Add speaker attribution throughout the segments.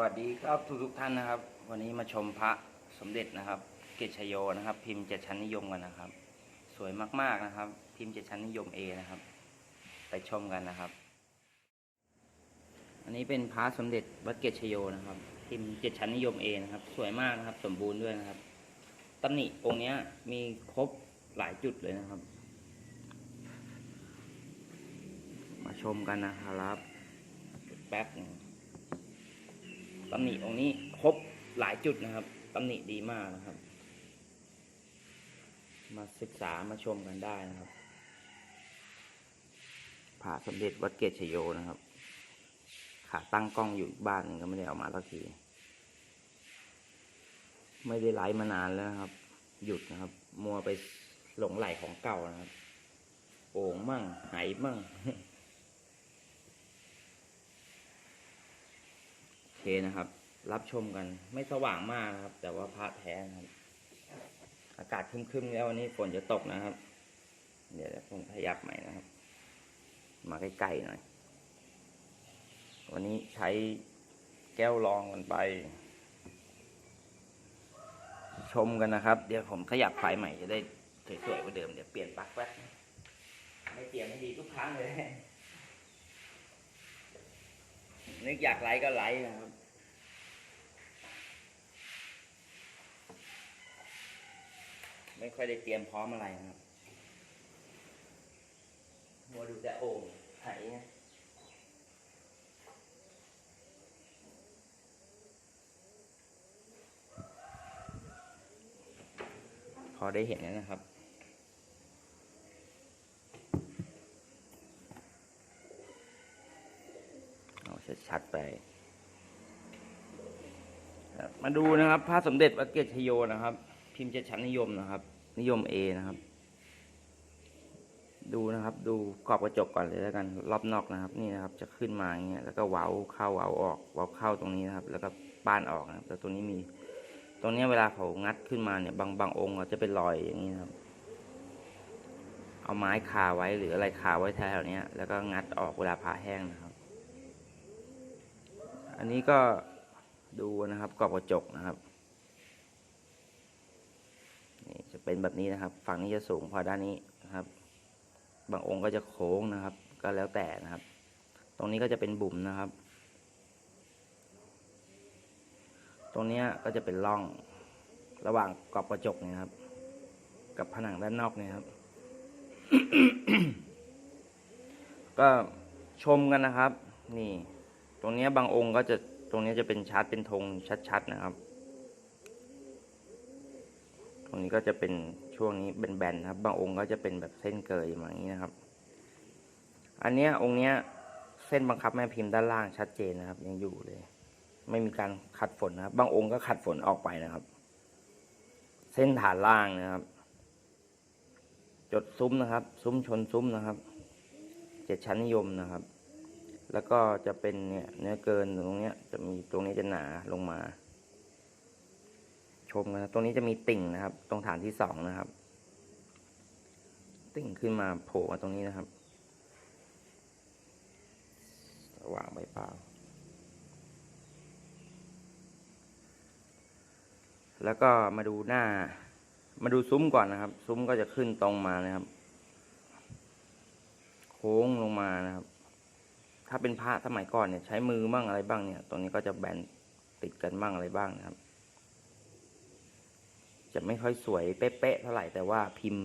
Speaker 1: วัสดีครับทุกทุกท่านนะครับ วันนี้มาชมพระสมเด็จนะครับ เกตชโยนะครับ พิมพ์เจ็ดชั้นนิยมกันนะครับ สวยมากๆนะครับ พิมพ์เจ็ดชั้นนิยม A นะครับ ไปชมกันนะครับ อันนี้เป็นพระสมเด็จวัดเกตชโยนะครับ พิมพ์เจ็ดชั้นนิยม A นะครับ สวยมากนะครับ สมบูรณ์ด้วยนะครับตำหนิองค์เนี้ยมีครบหลายจุดเลยนะครับ มาชมกันนะครับแป๊บหนึง ตำหนิองค์นี้ครบหลายจุดนะครับตำหนิดีมากนะครับ มาศึกษามาชมกันได้นะครับผ่าสมเด็จวัดเกตชโยนะครับ ขาตั้งกล้องอยู่บ้านก็ไม่ได้เอามาสักที ไม่ได้ไลฟ์มานานแล้วครับ หยุดนะครับ มัวไปหลงไหลของเก่านะครับ โอ่งมั่งไหมั่ง โอ เคนะครับ รับชมกันไม่สว่างมากนะครับ แต่ว่าพระแท้นะครับ อากาศครึมๆแล้ววันนี้ฝนจะตกนะครับ เดี๋ยวผมขยับใหม่นะครับ มาใกล้ๆหน่อย วันนี้ใช้แก้วรองกันไป ชมกันนะครับ เดี๋ยวผมขยับไฟใหม่จะได้สวยๆกว่าเดิมเดี๋ยวเปลี่ยนปลั๊กแป๊บไม่เปลี่ยนไม่ดีทุกครั้งเลย นึกอยากไลค์ก็ไลค์นะครับไม่ค่อยได้เตรียมพร้อมอะไรนะครับมัวดูแต่โอ่งไหไงพอได้เห็นแล้วนะครับ เอาชัดๆไปครับมา ดูนะครับพระสมเด็จวัดเกตชโยนะครับ พิมพ์เจ็ดชั้นนิยมนะครับ นิยม A นะครับ ดูนะครับ ดูกรอบกระจกก่อนเลยแล้วกัน รอบนอกนะครับ นี่นะครับ จะขึ้นมาอย่างเงี้ยแล้วก็เว้าเข้าเว้าออกเว้าเข้าตรงนี้นะครับ แล้วก็ป้านออกนะครับแต่ตัวนี้มี ตรงนี้เวลาเขางัดขึ้นมาเนี่ยบางบางองค์จะเป็นรอยอย่างนี้นะครับ เอาไม้คาไว้หรืออะไรคาไว้แถวเนี้ยแล้วก็งัดออกเวลาผ่าแห้งนะครับ อันนี้ก็ ดูนะครับกรอบกระจกนะครับนี่จะเป็นแบบนี้นะครับ ฝั่งนี้จะสูงพอด้านนี้นะครับ บางองค์ก็จะโค้งนะครับ ก็แล้วแต่นะครับ ตรงนี้ก็จะเป็นบุ๋มนะครับ ตรงนี้ก็จะเป็นร่องระหว่างกรอบกระจกเนี่ยครับ กับผนังด้านนอกเนี่ยครับ ก็ชมกันนะครับ นี่ ตรงนี้บางองค์ก็จะ รงนี้จะเป็นชาร์ตเป็นธงชัดๆนะครับ ตรงนี้ก็จะเป็นช่วงนี้เป็นแบนครับ บางองค์ก็จะเป็นแบบเส้นเกยมาอย่างนี้นะครับ อันเนี้ยองค์เนี้ยเส้นบังคับแม่พิมพ์ด้านล่างชัดเจนนะครับ ยังอยู่เลย ไม่มีการขัดฝนนะครับ บางองค์ก็ขัดฝนออกไปนะครับ เส้นฐานล่างนะครับ จดซุ้มนะครับ ซุ้มชนซุ้มนะครับ เจ็ดชั้นนิยมนะครับ แล้วก็จะเป็นเนี่ยเนื้อเกินตรงเนี้ยจะมีตรงนี้จะหนาลงมา ชมนะครับตรงนี้จะมีติ่งนะครับ ตรงฐานที่สองนะครับ ติ่งขึ้นมาโผล่มาตรงนี้นะครับว่างใบเปล่า แล้วก็มาดูหน้า มาดูซุ้มก่อนนะครับ ซุ้มก็จะขึ้นตรงมานะครับ โค้งลงมานะครับ ถ้าเป็นพระสมัยก่อนเนี่ยใช้มือบ้างอะไรบ้างเนี่ย ตรงนี้ก็จะแบนติดกันบ้างอะไรบ้างนะครับ จะไม่ค่อยสวยเป๊ะๆเท่าไหร่แต่ว่าพิมพ์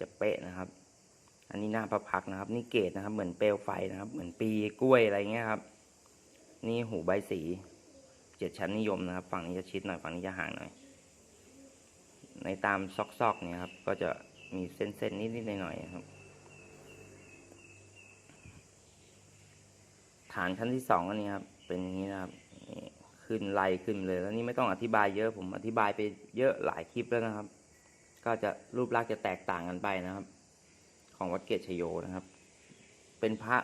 Speaker 1: จะเป๊ะนะครับ อันนี้หน้าพระพักนะครับ นี่เกตนะครับ เหมือนเปลวไฟนะครับ เหมือนปีกล้วยอะไรเงี้ยครับ นี่หูใบสีเจ็ดชั้นนิยมนะครับ ฝั่งนี้จะชิดหน่อยฝั่งนี้จะห่างหน่อย ในตามซอกๆเนี่ยครับ ก็จะมีเส้นๆนิดๆหน่อยๆครับ ฐานชั้นที่สองอันนี้ครับ เป็นอย่างนี้นะครับขึ้นไล่ขึ้นเลยแล้วนี่ไม่ต้องอธิบายเยอะผมอธิบายไปเยอะหลายคลิปแล้วนะครับ ก็จะรูปลักษณ์จะแตกต่างกันไปนะครับ ของวัดเกตชโยนะครับ เป็นพระ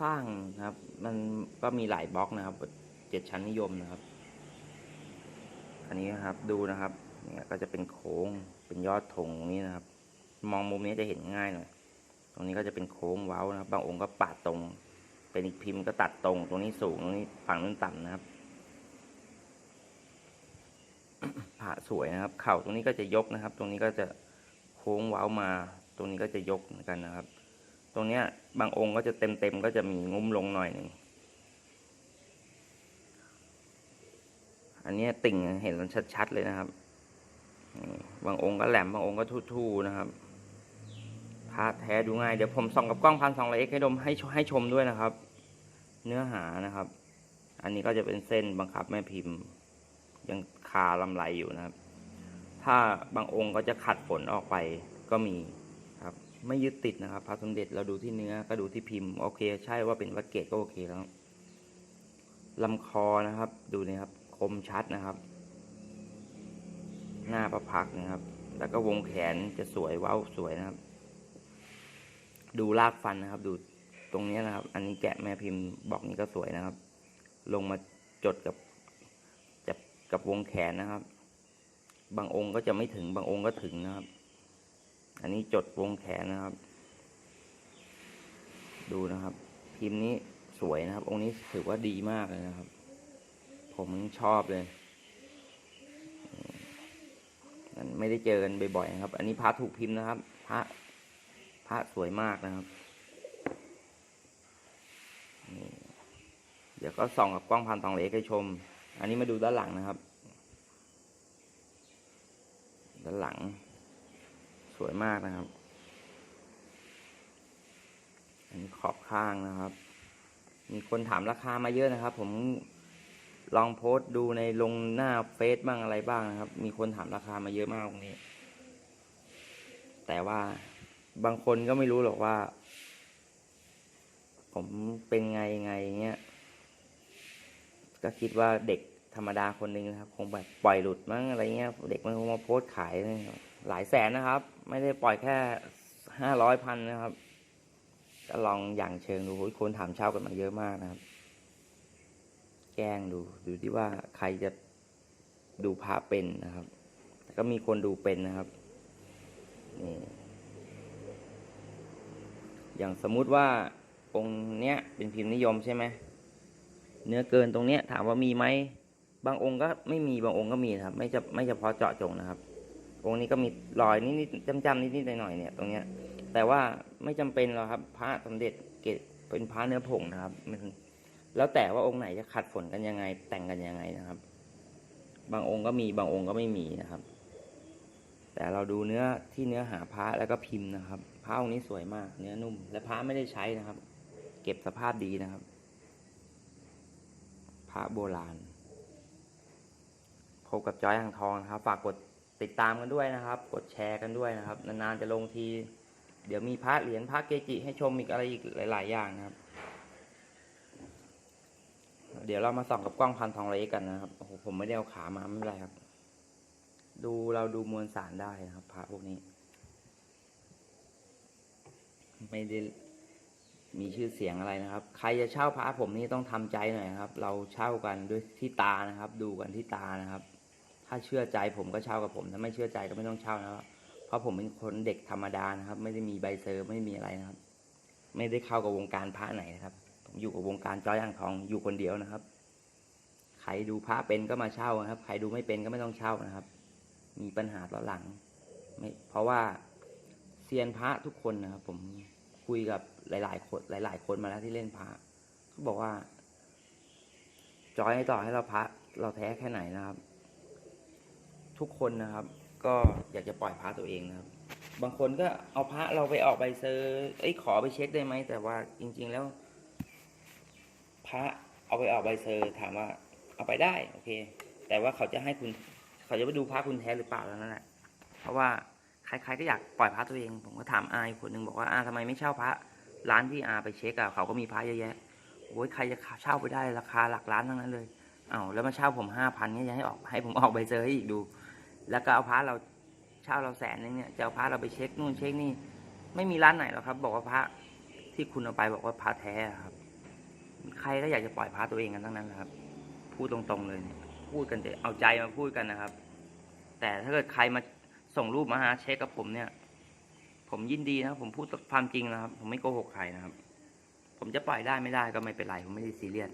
Speaker 1: สร้างนะครับ มันก็มีหลายบล็อกนะครับเจ็ดชั้นนิยมนะครับ อันนี้นะครับดูนะครับเนี่ยก็จะเป็นโค้งเป็นยอดธงตรงนี้นะครับ มองมุมนี้จะเห็นง่ายหน่อยตรงนี้ก็จะเป็นโค้งเว้านะครับ บางองค์ก็ปาดตรง เป็นอีกพิมพ์ก็ตัดตรง ตรงนี้สูงตรงนี้ฝั่งนู้นต่ำนะครับผ่าสวยนะครับ เข่าตรงนี้ก็จะยกนะครับ ตรงนี้ก็จะโค้งเว้ามา ตรงนี้ก็จะยกเหมือนกันนะครับ ตรงเนี้ยบางองค์ก็จะเต็มเต็มก็จะมีงุ้มลงหน่อยหนึ่งอันนี้ติ่งเห็นชัดๆเลยนะครับ บางองค์ก็แหลมบางองค์ก็ทู่ๆนะครับพระแท้ดูง่าย เดี๋ยวผมส่องกับกล้องพันสองร้อยเอ็กให้ดมให้ให้ชมด้วยนะครับ เนื้อหานะครับ อันนี้ก็จะเป็นเส้นบังคับแม่พิมพ์ ยังคาลำไรอยู่นะครับ ถ้าบางองค์ก็จะขัดฝนออกไปก็มีครับ ไม่ยึดติดนะครับ พระสมเด็จเราดูที่เนื้อก็ดูที่พิมพ์โอเค ใช่ว่าเป็นวัดเกตก็โอเคแล้วลำคอนะครับ ดูนี่ครับ คมชัดนะครับ หน้าประพักนะครับ แล้วก็วงแขนจะสวยว้าวสวยนะครับ ดูรากฟันนะครับ ดู ตรงนี้นะครับ อันนี้แกะแม่พิมพ์บอกนี้ก็สวยนะครับ ลงมาจดกับจับกับวงแขนนะครับ บางองค์ก็จะไม่ถึงบางองค์ก็ถึงนะครับ อันนี้จดวงแขนนะครับ ดูนะครับ พิมพ์นี้สวยนะครับ องค์นี้ถือว่าดีมากเลยนะครับ ผมชอบเลยไม่ได้เจอกันบ่อยๆนะครับ อันนี้พระถูกพิมพ์นะครับ พระพระสวยมากนะครับนี่เดี๋ยวก็ส่องกับกล้องพันตองเหล็กให้ชม อันนี้มาดูด้านหลังนะครับ ด้านหลัง สวยมากนะครับ อันนี้ขอบข้างนะครับ มีคนถามราคามาเยอะนะครับ ผมลองโพสต์ดูในลงหน้าเฟซบ้างอะไรบ้างนะครับ มีคนถามราคามาเยอะมากตรงนี้ แต่ว่าบางคนก็ไม่รู้หรอกว่า ผมเป็นไงไงเงี้ย ก็คิดว่าเด็กธรรมดาคนหนึ่งนะครับ คงแบบปล่อยหลุดมั้งอะไรเงี้ย เด็กมันคงมาโพสต์ขายหลายแสนนะครับ ไม่ได้ปล่อยแค่ห้าร้อยพันนะครับ ก็ลองอย่างเชิงดูคนถามเช่ากันมาเยอะมากนะครับ แกล้งดูดูที่ว่าใครจะดูพระเป็นนะครับก็มีคนดูเป็นนะครับนี่อย่างสมมุติว่าองค์เนี้ยเป็นพิมพ์นิยมใช่ไหม เนื้อเกินตรงเนี้ยถามว่ามีไหมบางองค์ก็ไม่มีบางองค์ก็มีนะครับ ไม่จะไม่เฉพาะเจาะจงนะครับ องค์นี้ก็มีรอยนิดๆจำๆนิดๆหน่อยๆเนี่ย ตรงเนี้ย แต่ว่าไม่จำเป็นหรอกครับ พระสมเด็จเกศเป็นพระเนื้อผงนะครับ มันแล้วแต่ว่าองค์ไหนจะขัดฝนกันยังไง แต่งกันยังไงนะครับ บางองค์ก็มีบางองค์ก็ไม่มีนะครับ แต่เราดูเนื้อที่เนื้อหาพระแล้วก็พิมพ์นะครับพระองค์นี้สวยมาก เนื้อนุ่ม และพระไม่ได้ใช้นะครับ เก็บสภาพดีนะครับ ระโบราณ พบกับจอยอ่างทองนะครับ ฝากกดติดตามกันด้วยนะครับ กดแชร์กันด้วยนะครับ นานๆจะลงที เดี๋ยวมีพระเหรียญพระเกจิให้ชมอีกอะไรอีกหลาย ๆ อย่างนะครับ เดี๋ยวเรามาส่องกับกล้องพันทองเล็กกันนะครับโอ้โหผมไม่ได้เอาขามาไม่เป็นไรครับ ดูเราดูมวลสารได้นะครับ พระพวกนี้ ไม่ได้ มีชื่อเสียงอะไรนะครับ ใครจะเช่าพระผมนี่ต้องทำใจหน่อยครับ เราเช่ากันด้วยที่ตานะครับ ดูกันที่ตานะครับ ถ้าเชื่อใจผมก็เช่ากับผม ถ้าไม่เชื่อใจก็ไม่ต้องเช่านะครับ เพราะผมเป็นคนเด็กธรรมดานะครับ ไม่ได้มีใบเซอร์ไม่มีอะไรนะครับ ไม่ได้เข้ากับวงการพระไหนนะครับผมอยู่กับวงการจ้อยอ่างทองอยู่คนเดียวนะครับ ใครดูพระเป็นก็มาเช่านะครับ ใครดูไม่เป็นก็ไม่ต้องเช่านะครับ มีปัญหาต่อหลังไม่เพราะว่าเซียนพระทุกคนนะครับ ผม คุยกับหลาย ๆ คนหลาย ๆ คนมาแล้วที่เล่นพระเขาบอกว่า จอยให้ต่อให้เราพระเราแท้แค่ไหนนะครับ ทุกคนนะครับ ก็อยากจะปล่อยพระตัวเองนะครับ บางคนก็เอาพระเราไปออกใบเซอร์เอ้ยขอไปเช็คได้ไหมแต่ว่าจริง ๆ แล้ว พระเอาไปออกใบเซอร์ถามว่า เอาไปได้โอเค แต่ว่าเขาจะให้คุณ เขาจะไปดูพระคุณแท้หรือเปล่าแล้วนั่นแหละเพราะว่า ใครๆก็อยากปล่อยพระตัวเอง ผมก็ถามอาอีกคนหนึ่งบอกว่าอาทำไมไม่เช่าพระร้านที่อาไปเช็คอะเขาก็มีพระเยอะแยะโอ้ยใครจะเช่าไปได้ราคาหลักล้านทั้งนั้นเลยเอาแล้วมาเช่าผมห้าพันเนี่ยจะให้ออกให้ผมออกใบเซอร์ให้อีกดู แล้วก็เอาพระเราเช่าเราแสนนึงเนี่ยจะเอาพระเราไปเช็คนู่นเช็คนี่ ไม่มีร้านไหนหรอกครับ บอกว่าพระที่คุณเอาไปบอกว่าพระแท้ครับ ใครก็อยากจะปล่อยพระตัวเองกันทั้งนั้นแหละครับ พูดตรงๆเลยเนี่ยพูดกันจะเอาใจมาพูดกันนะครับ แต่ถ้าเกิดใครมา ส่งรูปมาหาเช็คกับผมเนี่ย ผมยินดีนะครับ ผมพูดความจริงนะครับ ผมไม่โกหกใครนะครับ ผมจะปล่อยได้ไม่ได้ก็ไม่เป็นไรผมไม่ได้ซีเรียส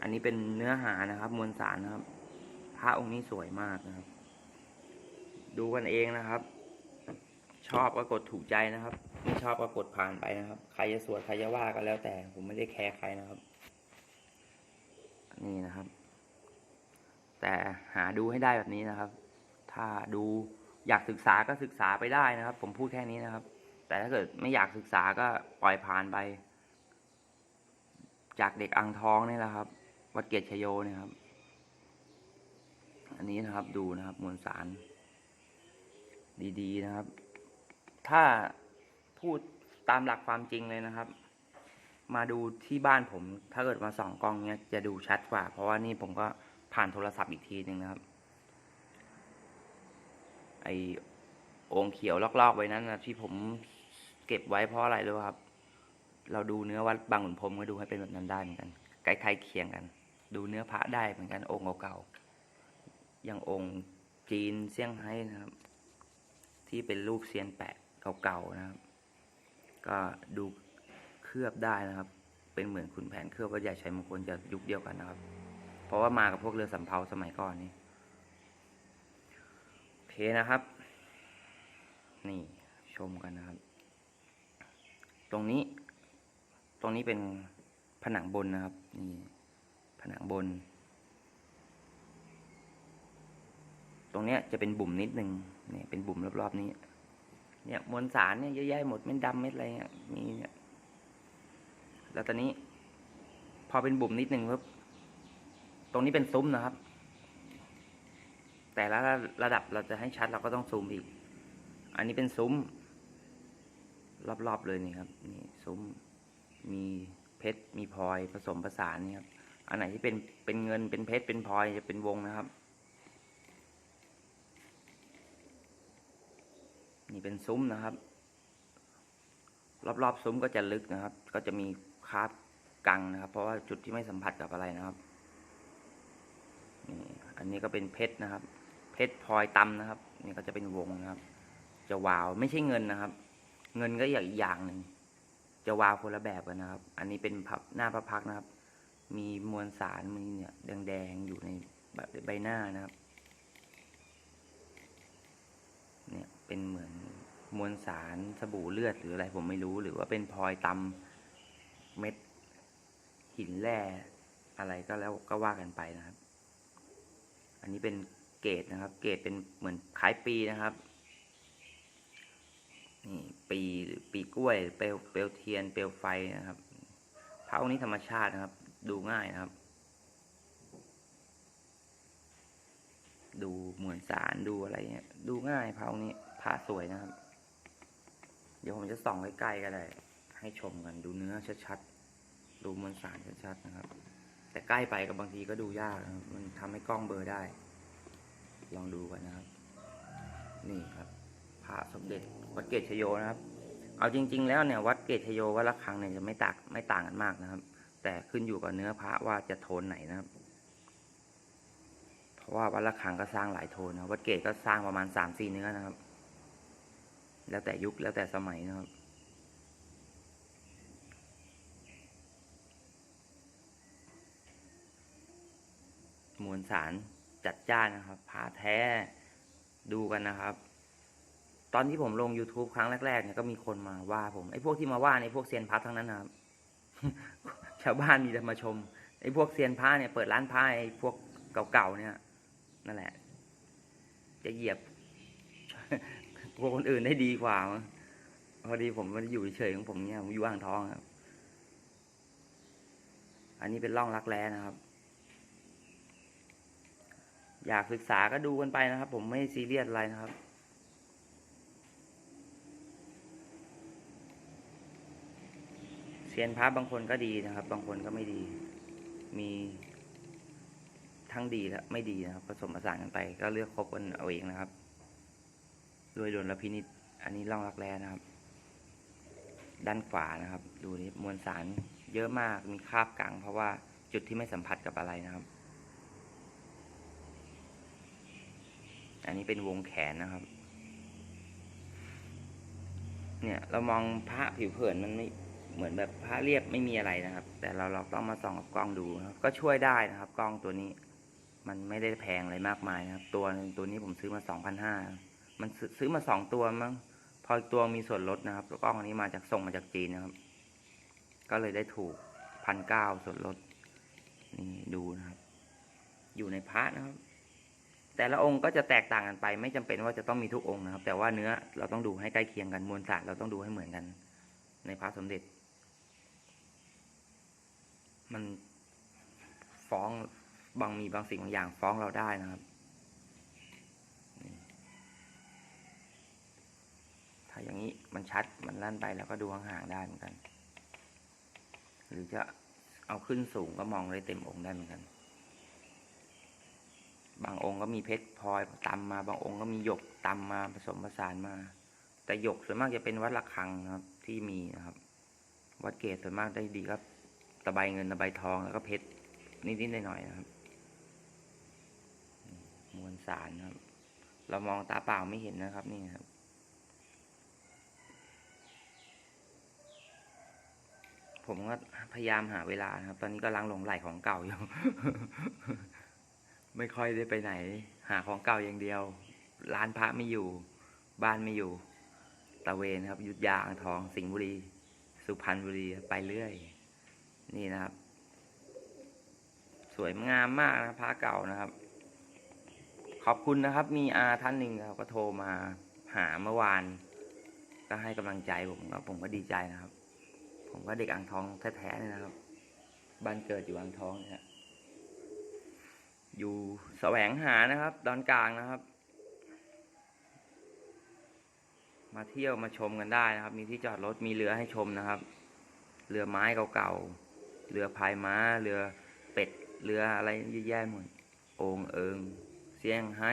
Speaker 1: อันนี้เป็นเนื้อหานะครับ มวลสารนะครับ พระองค์นี้สวยมากนะครับ ดูกันเองนะครับ ชอบก็กดถูกใจนะครับ ไม่ชอบก็กดผ่านไปนะครับ ใครจะสวดใครจะว่าก็แล้วแต่ ผมไม่ได้แคร์ใครนะครับ นี่นะครับ แต่หาดูให้ได้แบบนี้นะครับ ถ้าดู อยากศึกษาก็ศึกษาไปได้นะครับ ผมพูดแค่นี้นะครับ แต่ถ้าเกิดไม่อยากศึกษาก็ปล่อยผ่านไป จากเด็กอ่างทองนี่แหละครับ วัดเกียรติชโยเนี่ยครับ อันนี้นะครับดูนะครับมวลสาร ดีๆนะครับ ถ้าพูดตามหลักความจริงเลยนะครับ มาดูที่บ้านผม ถ้าเกิดมาสองกล้องเนี้ยจะดูชัดกว่า เพราะว่านี่ผมก็ผ่านโทรศัพท์อีกทีหนึ่งนะครับ ไอองค์เขียวลอกๆไว้นั้นนะที่ผมเก็บไว้เพราะอะไรรู้ครับ เราดูเนื้อวัดบางขุนพรมก็ดูให้เป็นแบบนั้นได้เหมือนกันใกล้ๆเคียงกัน ดูเนื้อพระได้เหมือนกันองค์เก่าๆอย่างองค์จีนเซี่ยงไฮ้นะครับ ที่เป็นรูปเซียนแปะเก่าๆนะครับ ก็ดูเคลือบได้นะครับ เป็นเหมือนขุนแผนเคลือบวัดใหญ่ชัยมงคลจะยุคเดียวกันนะครับ เพราะว่ามากับพวกเรือสำเภาสมัยก่อนนี่ เคนะครับ นี่ชมกันนะครับ ตรงนี้ ตรงนี้เป็นผนังบนนะครับ นี่ผนังบน ตรงเนี้ยจะเป็นบุ่มนิดนึงเนี่ยเป็นบุ่มรอบๆนี้ เนี่ยมวลสารเนี่ยเยอะแยะหมดเม็ดดำเม็ดอะไรเนี่ยมีเนี่ยแล้วตอนนี้ พอเป็นบุ่มนิดนึงปุ๊บตรงนี้เป็นซุ้มนะครับ แต่ละระดับเราจะให้ชัดเราก็ต้องซูมอีก อันนี้เป็นซุ้ม รอบๆเลยนี่ครับ นี่ซุ้ม มีเพชร มีพลอยผสมผสานนี่ครับ อันไหนที่เป็นเป็นเงินเป็นเพชรเป็นพลอยจะเป็นวงนะครับ นี่เป็นซุ้มนะครับ รอบๆซุ้มก็จะลึกนะครับ ก็จะมีคราบกังนะครับ เพราะว่าจุดที่ไม่สัมผัสกับอะไรนะครับ นี่ อันนี้ก็เป็นเพชรนะครับ เพชรพลอยตำนะครับ นี่ก็จะเป็นวงนะครับ จะวาวไม่ใช่เงินนะครับ เงินก็อย่างอีกอย่างหนึ่งจะวาวคนละแบบกันนะครับ อันนี้เป็นพับหน้าพระพักนะครับ มีมวลสารมีเนี่ยแดงๆอยู่ในใบหน้านะครับ เนี่ยเป็นเหมือนมวลสารสบู่เลือดหรืออะไรผมไม่รู้หรือว่าเป็นพลอยตำเม็ด หินแร่อะไรก็แล้วก็ว่ากันไปนะครับ อันนี้เป็น เกตนะครับ เกตเป็นเหมือนคล้ายปีนะครับนี่ปีหรือปีกล้วยเปลวเปลวเทียนเปลวไฟนะครับพระองค์นี้ธรรมชาตินะครับ ดูง่ายนะครับ ดูเหมวลสารดูอะไรเงี้ยดูง่ายพระองค์นี้พระสวยนะครับ เดี๋ยวผมจะส่องใกล้ๆก็ได้ให้ชมกันดูเนื้อชัดๆดูมวลสารชัดๆนะครับ แต่ใกล้ไปกับบางทีก็ดูยากมันทำให้กล้องเบลอได้ ลองดูกันนะครับ นี่ครับพระสมเด็จวัดเกตชโยนะครับ เอาจริง ๆ แล้วเนี่ยวัดเกตชโยวัดละครังเนี่ยจะไม่ต่างไม่ต่างกันมากนะครับ แต่ขึ้นอยู่กับเนื้อพระว่าจะโทนไหนนะครับ เพราะว่าวัดละครังก็สร้างหลายโทนนะวัดเกตก็สร้างประมาณสามสี่เนื้อนะครับ แล้วแต่ยุคแล้วแต่สมัยนะครับมวลสาร จัดจ้านนะครับผาแท้ดูกันนะครับ ตอนที่ผมลง YouTube ครั้งแรกๆเนี่ยก็มีคนมาว่าผมไอ้พวกที่มาว่าในพวกเซียนพระทั้งนั้นนะครับชาวบ้านมีแต่มาชมไอ้พวกเซียนพระเนี่ยเปิดร้านพระไอ้พวกเก่าๆเนี่ยนั่นแหละ จะเหยียบพวกคนอื่นได้ดีกว่าพอดีผมมันอยู่เฉยของผมเนี่ยผมอยู่อ่างทองครับ อันนี้เป็นร่องรักแร้นะครับ อยากศึกษาก็ดูกันไปนะครับ ผมไม่ซีเรียสอะไรนะครับ เซียนพระบางคนก็ดีนะครับ บางคนก็ไม่ดี มีทั้งดีและไม่ดีนะครับผสมผสานกันไป ก็เลือกคบกันเอาเองนะครับด้วยดลพินิษอันนี้ล่องรักแร้นะครับ ด้านขวานะครับ ดูนี่มวลสารเยอะมากมีคราบกังเพราะว่าจุดที่ไม่สัมผัสกับอะไรนะครับ อันนี้เป็นวงแขนนะครับ เนี่ยเรามองพระผิวเผินมันไม่เหมือนแบบพระเรียบไม่มีอะไรนะครับ แต่เราเราต้องมาส่องกับกล้องดูครับ ก็ช่วยได้นะครับ กล้องตัวนี้ มันไม่ได้แพงอะไรมากมายนะครับ ตัวตัวนี้ผมซื้อมาสองพันห้ามันซื้อมาสองตัวมั้งพอตัวมีส่วนลดนะครับแล้วก็อันนี้มาจากส่งมาจากจีนนะครับ ก็เลยได้ถูกพันเก้าส่วนลดนี่ดูนะครับ อยู่ในพระนะครับ แต่ละองค์ก็จะแตกต่างกันไป ไม่จำเป็นว่าจะต้องมีทุกองค์นะครับ แต่ว่าเนื้อเราต้องดูให้ใกล้เคียงกันมวลสารเราต้องดูให้เหมือนกัน ในพระสมเด็จ มันฟ้องบางมีบางสิ่งบางอย่างฟ้องเราได้นะครับ ถ้าอย่างนี้มันชัดมันลั่นไปแล้วก็ดูห่างๆได้เหมือนกัน หรือจะเอาขึ้นสูงก็มองได้เต็มองค์ได้เหมือนกัน บางองค์ก็มีเพชรพลอยตำมา บางองค์ก็มีหยกตำมาผสมผสานมา แต่หยกส่วนมากจะเป็นวัดระฆังนะครับ ที่มีนะครับ วัดเกตส่วนมากได้ดีครับตะไบเงินตะไบทองแล้วก็เพชรนิดๆหน่อยๆนะครับ มวลสารนะครับ เรามองตาเปล่าไม่เห็นนะครับ นี่ครับผมก็พยายามหาเวลานะครับ ตอนนี้ก็ลังหลงไหลของเก่าอยู่ ไม่ค่อยได้ไปไหน หาของเก่าอย่างเดียว ร้านพระไม่อยู่ บ้านไม่อยู่ ตะเวนครับ ยุทธยาอ่างทอง สิงห์บุรี สุพรรณบุรีไปเรื่อย นี่นะครับ สวยงามมากนะพระเก่านะครับ ขอบคุณนะครับ มีอาท่านหนึ่งครับก็โทรมาหาเมื่อวาน ก็ให้กำลังใจผมก็ผมก็ดีใจนะครับ ผมก็เด็กอ่างทองแท้ๆเลยนะครับ บ้านเกิดอยู่อ่างทองเนี่ย อยู่แสวงหานะครับ ดอนกลางนะครับ มาเที่ยวมาชมกันได้นะครับ มีที่จอดรถมีเรือให้ชมนะครับ เรือไม้เก่าๆเรือพายม้า เรือเป็ดเรืออะไรเยอะแยะหมดโองเอิงเสียงให้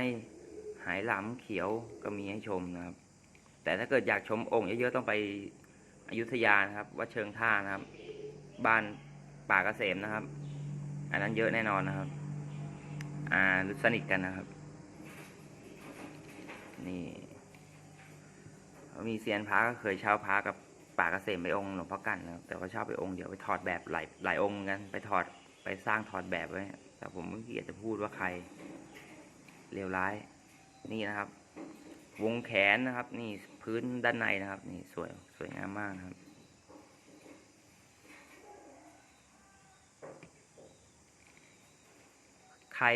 Speaker 1: หายหลำเขียวก็มีให้ชมนะครับ แต่ถ้าเกิดอยากชมองค์เยอะๆต้องไปอยุธยานะครับวัดเชิงท่านะครับ บ้านป่ากเกษมนะครับ อันนั้นเยอะแน่นอนนะครับ อ่าสนิทกันนะครับ นี่มีเซียนพระก็เคยเช่าพระกับป่าเกษมไปองค์หลวงพ่อกันนะครับแต่ว่าเช่าไปองค์เดียวไปถอดแบบหลายหลายองค์กันไปถอดไปสร้างถอดแบบไว้แต่ผมไม่เกียจจะพูดว่าใครเลวร้าย นี่นะครับ วงแขนนะครับ นี่พื้นด้านในนะครับ นี่สวยสวยงามมากนะครับ ใคร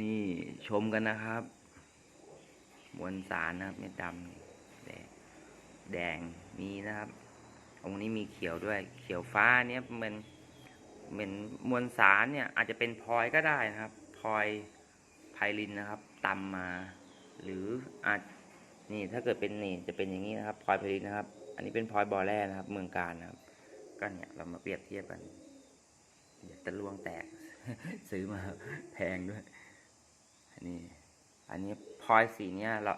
Speaker 1: นี่ชมกันนะครับ มวลสารนะครับเม็ดดำแดงแดงมีนะครับองนี้มีเขียวด้วย เขียวฟ้าเนี่ยมันเหมือนมวลสารเนี่ย อาจจะเป็นพลอยก็ได้นะครับพลอยไพลินนะครับตำมา หรืออาจนี่ถ้าเกิดเป็นนี่จะเป็นอย่างนี้นะครับพลอยไพลินนะครับ อันนี้เป็นพลอยบอแร่นะครับ เมืองการนะครับ ก็เนี่ยเรามาเปรียบเทียบกันเดี๋ยวตะลวงแตก ซื้อมาแพงด้วย อันี่อันนี้พลอยสีเนี้ยเรา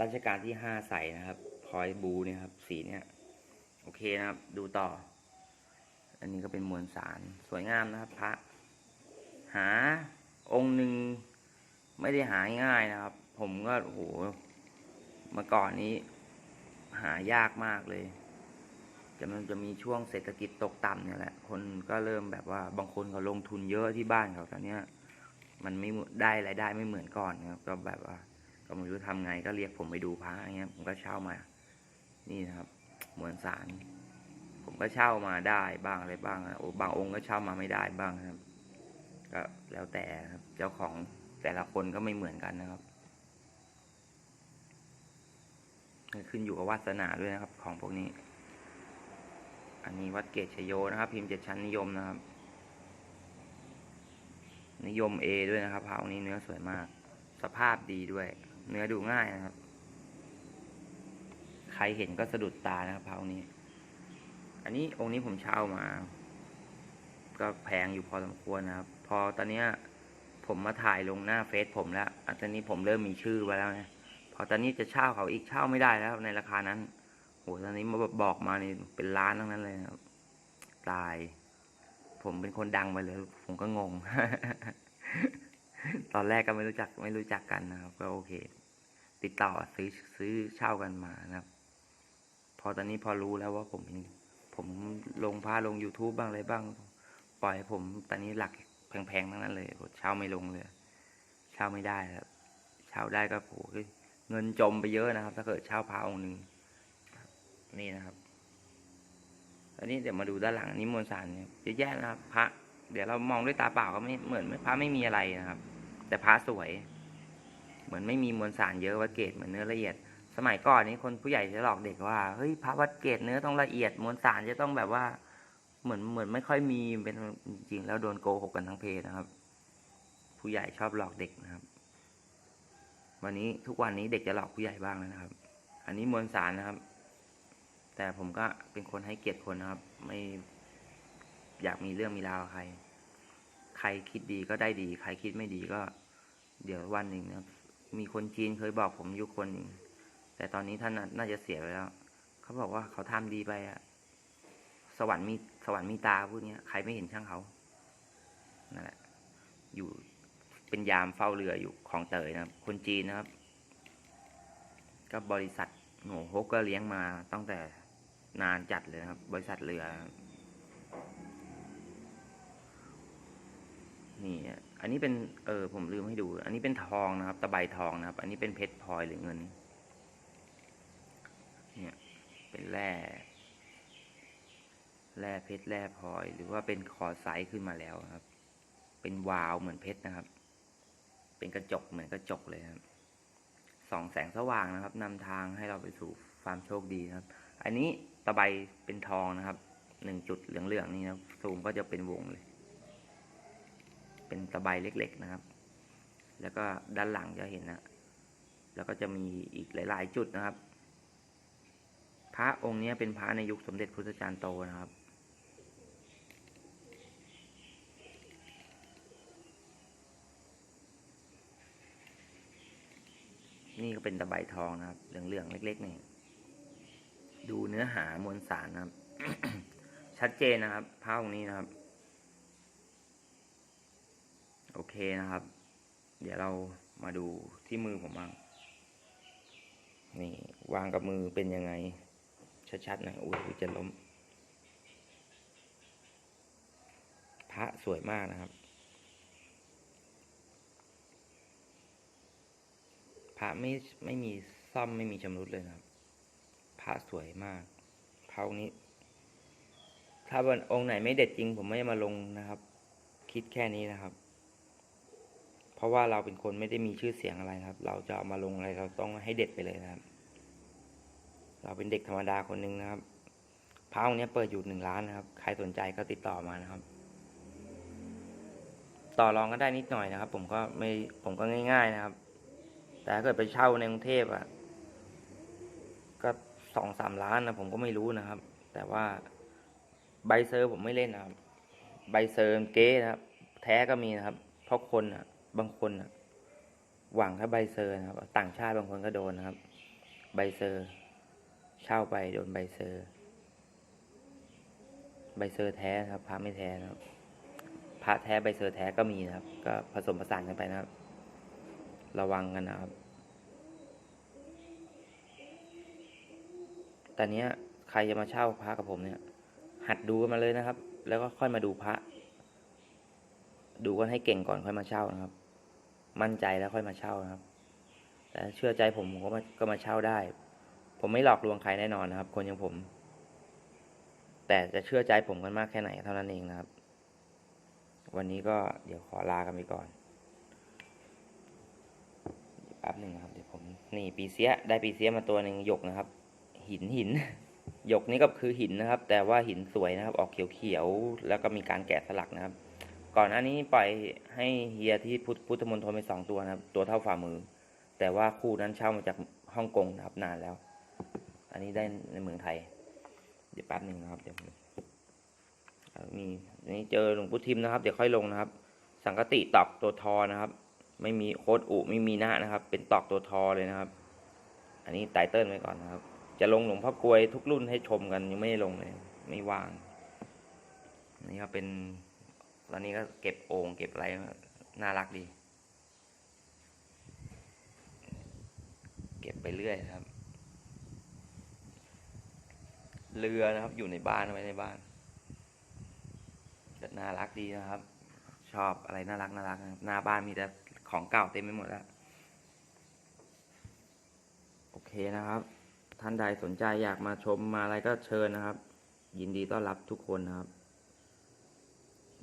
Speaker 1: รัชกาลที่ห้าใส่นะครับพลอยบูเนี่ยครับ สีเนี้ยโอเคนะครับ ดูต่อ อันนี้ก็เป็นมวลสารสวยงามนะครับ พระ หาองค์หนึ่งไม่ได้หาง่ายนะครับ ผมก็โอ้โหเมื่อก่อนนี้ หายากมากเลย จะมันจะมีช่วงเศรษฐกิจตกต่ำเนี่ยแหละ คนก็เริ่มแบบว่าบางคนเขาลงทุนเยอะที่บ้านเขาตอนเนี้ย มันไม่ได้รายได้ไม่เหมือนก่อนนะครับ ก็แบบว่า ก็ไม่รู้ทำไงก็เรียกผมไปดูพระอย่างเงี้ย ผมก็เช่ามา นี่นะครับมวลสารผมก็เช่ามาได้บ้างอะไรบ้างนะโอ้บางองค์ก็เช่ามาไม่ได้บ้างครับ ก็แล้วแต่ครับ เจ้าของแต่ละคนก็ไม่เหมือนกันนะครับขึ้นอยู่กับวาสนาด้วยนะครับ ของพวกนี้ อันนี้วัดเกตชโยนะครับ พิมพ์เจ็ดชั้นนิยมนะครับ นิยมเอด้วยนะครับพระองค์นี้เนื้อสวยมาก สภาพดีด้วย เนื้อดูง่ายนะครับ ใครเห็นก็สะดุดตานะครับพระองค์นี้ อันนี้องค์นี้ผมเช่ามา ก็แพงอยู่พอสมควรนะครับ พอตอนเนี้ยผมมาถ่ายลงหน้าเฟซผมแล้วอะตอนนี้ผมเริ่มมีชื่อไว้แล้วนะพอตอนนี้จะเช่าเขาอีกเช่าไม่ได้แล้วในราคานั้น โหตอนนี้มาบอกมานี่เป็นล้านทั้งนั้นเลยครับ ตาย ผมเป็นคนดังไปเลย ผมก็งง ตอนแรกก็ไม่รู้จักไม่รู้จักกันนะครับ ก็โอเค ติดต่อซื้อซื้อเช่ากันมานะครับ พอตอนนี้พอรู้แล้วว่าผมผมลงพาลง YouTube บ้างอะไรบ้าง ปล่อยผมตอนนี้หลักแพงๆทั้งนั้นเลยเช่าไม่ลงเลย เช่าไม่ได้ครับ เช่าได้ก็โหเงินจมไปเยอะนะครับ ถ้าเกิดเช่าพระองค์หนึ่ง นี่นะครับอันนี้เดี๋ยวมาดูด้านหลังนนี้มวลสารเนี่ยเยอะแยะนะครับ พระ เดี๋ยวเรามองด้วยตาเปล่าก็ไม่เหมือนพระไม่มีอะไรนะครับ แต่พระสวย เหมือนไม่มีมวลสารเยอะวัดเกตเหมือนเนื้อละเอียด สมัยก่อนนี้คนผู้ใหญ่จะหลอกเด็กว่าเฮ้ยพระวัดเกตเนื้อต้องละเอียดมวลสารจะต้องแบบว่า เหมือนเหมือนไม่ค่อยมีเป็นจริงแล้วโดนโกหกกันทั้งเพนะครับ ผู้ใหญ่ชอบหลอกเด็กนะครับ วันนี้ทุกวันนี้เด็กจะหลอกผู้ใหญ่บ้างแล้วนะครับ อันนี้มวลสารนะครับ แต่ผมก็เป็นคนให้เกียรติคนนะครับ ไม่อยากมีเรื่องมีราวใคร ใครคิดดีก็ได้ดี ใครคิดไม่ดีก็ เดี๋ยววันหนึ่งนะครับ มีคนจีนเคยบอกผมอยู่คนหนึ่งแต่ตอนนี้ท่านน่าจะเสียไปแล้ว เขาบอกว่าเขาทำดีไปอะสวรรค์มีสวรรค์มีตาพูดเงี้ยใครไม่เห็นช่างเขานั่นแหละอยู่เป็นยามเฝ้าเรืออยู่ของเตยนะครับ คนจีนนะครับ ก็บริษัทโง่ฮกก็เลี้ยงมาตั้งแต่ นานจัดเลยครับ บริษัทเรือ นี่อันนี้เป็นเออผมลืมให้ดู อันนี้เป็นทองนะครับ ตะไบทองนะครับ อันนี้เป็นเพชรพลอยหรือเงิน เนี่ย เป็นแร่แร่เพชรแร่พลอย หรือว่าเป็นคอไซส์ขึ้นมาแล้วครับ เป็นวาล์วเหมือนเพชรนะครับ เป็นกระจกเหมือนกระจกเลยครับส่องแสงสว่างนะครับนำทางให้เราไปสู่ความโชคดีครับ อันนี้ ตะไบเป็นทองนะครับหนึ่งจุดเหลืองๆนี่นะซูมก็จะเป็นวงเลย เป็นตะไบเล็ก ๆนะครับ แล้วก็ด้านหลังจะเห็นนะ แล้วก็จะมีอีกหลาย ๆ จุดนะครับ พระองค์นี้เป็นพระในยุคสมเด็จพุทธจารย์โตนะครับนี่ก็เป็นตะไบทองนะครับ เหลืองๆเล็กๆนี่ ดูเนื้อหามวลสารนะครับ ชัดเจนนะครับผ้าองค์นี้นะครับ โอเคนะครับ เดี๋ยวเรามาดูที่มือผมบ้าง นี่ วางกับมือเป็นยังไง ชัดๆหน่อยอุ้ยจะล้ม พระสวยมากนะครับ พระไม่ไม่มีซ่อมไม่มีชำรุดเลยนะครับ ระสวยมากพระองค์นี้ ถ้าวันองค์ไหนไม่เด็ดจริง ผมไม่มาลงนะครับ คิดแค่นี้นะครับ เพราะว่าเราเป็นคนไม่ได้มีชื่อเสียงอะไรครับ เราจะเอามาลงอะไรเราต้องให้เด็ดไปเลยนะครับ เราเป็นเด็กธรรมดาคนหนึ่งนะครับพระองค์นี้เปิดอยู่หนึ่งล้านนะครับ ใครสนใจก็ติดต่อมานะครับ ต่อรองก็ได้นิดหน่อยนะครับ ผมก็ไม่ผมก็ง่าย ๆนะครับ แต่ถ้าเกิดไปเช่าในกรุงเทพอะ สองสามล้านนะผมก็ไม่รู้นะครับ แต่ว่าใบเซอร์ผมไม่เล่นนะครับ ใบเซอร์เก๊นะครับ แท้ก็มีนะครับ เพราะคนอะ บางคนอะ หวังแค่ใบเซอร์นะครับ ต่างชาติบางคนก็โดนนะครับ ใบเซอร์ เช่าไปโดนใบเซอร์ ใบเซอร์แท้นะครับพระไม่แท้นะครับพระแท้ใบเซอร์แท้ก็มีนะครับ ก็ผสมผสานกันไปนะครับ ระวังกันนะครับ แต่เนี้ยใครจะมาเช่าพระกับผมเนี่ย หัดดูกันมาเลยนะครับ แล้วก็ค่อยมาดูพระ ดูกันให้เก่งก่อนค่อยมาเช่านะครับ มั่นใจแล้วค่อยมาเช่านะครับ แต่เชื่อใจผมผมก็มาก็มาเช่าได้ ผมไม่หลอกลวงใครแน่นอนนะครับ คนอย่างผม แต่จะเชื่อใจผมกันมากแค่ไหนเท่านั้นเองนะครับ วันนี้ก็เดี๋ยวขอลากันไปก่อนแป๊บหนึ่งนะครับเดี๋ยวผมนี่ปีเสียได้ปีเสียมาตัวหนึ่งหยกนะครับ หินหิน หยกนี่ก็คือหินนะครับ แต่ว่าหินสวยนะครับ ออกเขียวๆแล้วก็มีการแกะสลักนะครับ ก่อนหน้านี้ปล่อยให้เฮียที่พุทธพุทธมณฑลไปสองตัวนะครับ ตัวเท่าฝ่ามือ แต่ว่าคู่นั้นเช่ามาจากฮ่องกงนะครับนานแล้ว อันนี้ได้ในเมืองไทย เดี๋ยวแป๊บหนึ่งนะครับเดี๋ยวมีนี่เจอหลวงพุทธิมนะครับ เดี๋ยวค่อยลงนะครับ สังกติตอกตัวทอนะครับ ไม่มีโคดอุไม่มีหน้านะครับ เป็นตอกตัวทอเลยนะครับ อันนี้ไตเติ้ลไว้ก่อนนะครับ จะลงหลวงพ่อกลวยทุกรุ่นให้ชมกันยังไม่ลงเลย ไม่ว่างนี่ก็เป็นตอนนี้ก็เก็บโอ่งเก็บอะไรน่ารักดี เก็บไปเรื่อยครับ เรือนะครับอยู่ในบ้านไว้ในบ้านน่ารักดีนะครับ ชอบอะไรน่ารักน่ารักหน้าบ้านมีแต่ของเก่าเต็มไปหมดแล้ว โอเคนะครับ ท่านใดสนใจอยากมาชมมาอะไรก็เชิญนะครับ ยินดีต้อนรับทุกคนนะครับ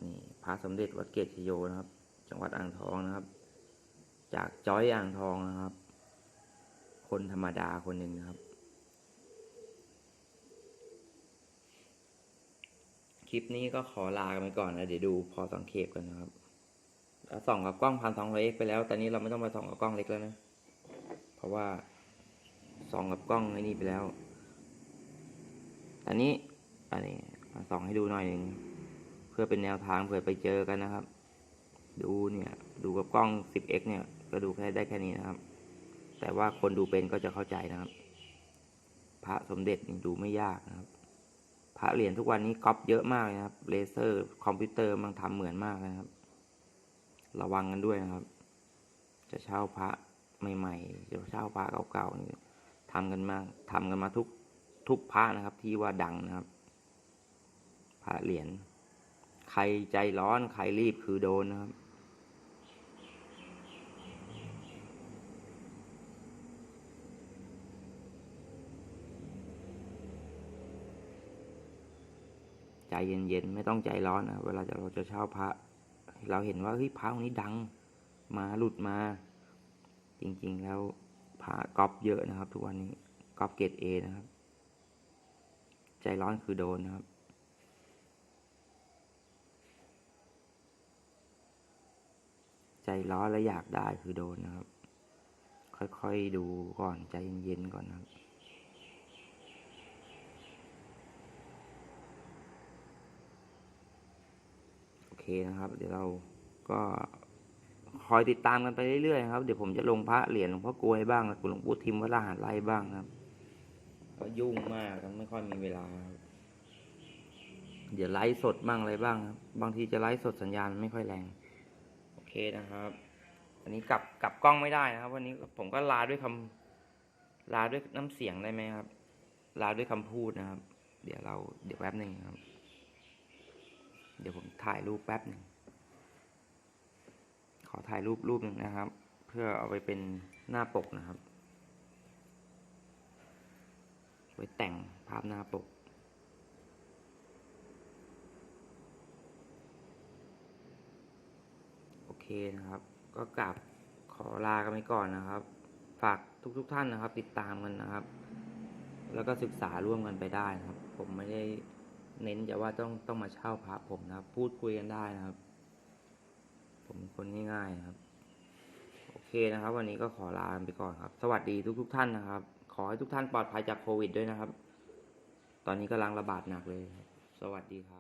Speaker 1: นี่พระสมเด็จวัดเกตชโยนะครับ จังหวัดอ่างทองนะครับ จากจ้อยอ่างทองนะครับ คนธรรมดาคนหนึ่งนะครับ คลิปนี้ก็ขอลากันไปก่อนนะเดี๋ยวดูพอสังเขปกันนะครับส่องกับกล้องพันสองร้อยเอ็กไปแล้ว ตอนนี้เราไม่ต้องมาส่องกับกล้องเล็กแล้วนะ เพราะว่า ส่องกับกล้องไอ้นี่ไปแล้ว อันนี้อันนี้ส่องให้ดูหน่อยหนึ่งเพื่อเป็นแนวทางเผื่อไปเจอกันนะครับ ดูเนี่ย ดูกับกล้อง 10x เนี่ย ก็ดูแค่ได้แค่นี้นะครับ แต่ว่าคนดูเป็นก็จะเข้าใจนะครับ พระสมเด็จนี่ดูไม่ยากนะครับ พระเหรียญทุกวันนี้ก๊อปเยอะมากเลยนะครับเลเซอร์ คอมพิวเตอร์มันทำเหมือนมากนะครับ ระวังกันด้วยนะครับ จะเช่าพระใหม่ๆจะเช่าพระเก่าๆนี่ ทำกันมาทำกันมาทุกทุกพระนะครับ ที่ว่าดังนะครับ พระเหรียญใครใจร้อนใครรีบคือโดนนะครับใจเย็นๆไม่ต้องใจร้อนนะเวลาจะเราจะเช่าพระ เราเห็นว่าเฮ้ยพระองค์นี้ดัง มาหลุดมา จริง ๆ แล้ว พระก๊อปเยอะนะครับ ทุกวันนี้ก๊อปเกรดเอนะครับ ใจร้อนคือโดนนะครับ ใจร้อนและอยากได้คือโดนนะครับ ค่อยๆดูก่อนใจเย็นๆก่อนนะครับโอเคนะครับ เดี๋ยวเราก็ อยติดตามกันไปเรื่อยๆครับ เดี๋ยวผมจะลงพระเหรียญหลวงพ่อกลวยบ้างหลวงปู่ทิมวัดรหัสไล่บ้างครับ ก็ยุ่งมากครับไม่ค่อยมีเวลา เดี๋ยวไลฟ์สดบ้างอะไรบ้างครับ บางทีจะไลฟ์สดสัญญาณไม่ค่อยแรง โอเคนะครับ อันนี้กลับกลับกล้องไม่ได้นะครับ วันนี้ผมก็ลาด้วยคำลาด้วยน้ำเสียงได้ไหมครับ ลาด้วยคำพูดนะครับ เดี๋ยวเราเดี๋ยวแป๊บหนึ่งครับ เดี๋ยวผมถ่ายรูปแป๊บหนึ่ง อถ่ายรูปรูปหนึ่งนะครับ เพื่อเอาไปเป็นหน้าปกนะครับไว้แต่งภาพหน้าปก โอเคนะครับ ก็กลับขอลากันไปก่อนนะครับ ฝากทุกๆทท่านนะครับ ติดตามกันนะครับ แล้วก็ศึกษาร่วมกันไปได้นะครับ ผมไม่ได้เน้นจะว่าต้องต้องมาเช่าพระผมนะครับ พูดคุยกันได้นะครับ ผมคนง่ายๆครับ โอเคนะครับ วันนี้ก็ขอลาไปก่อนครับ สวัสดีทุกๆทท่านนะครับ ขอให้ทุกท่านปลอดภัยจากโควิดด้วยนะครับ ตอนนี้กำลังระบาดหนักเลย สวัสดีครับ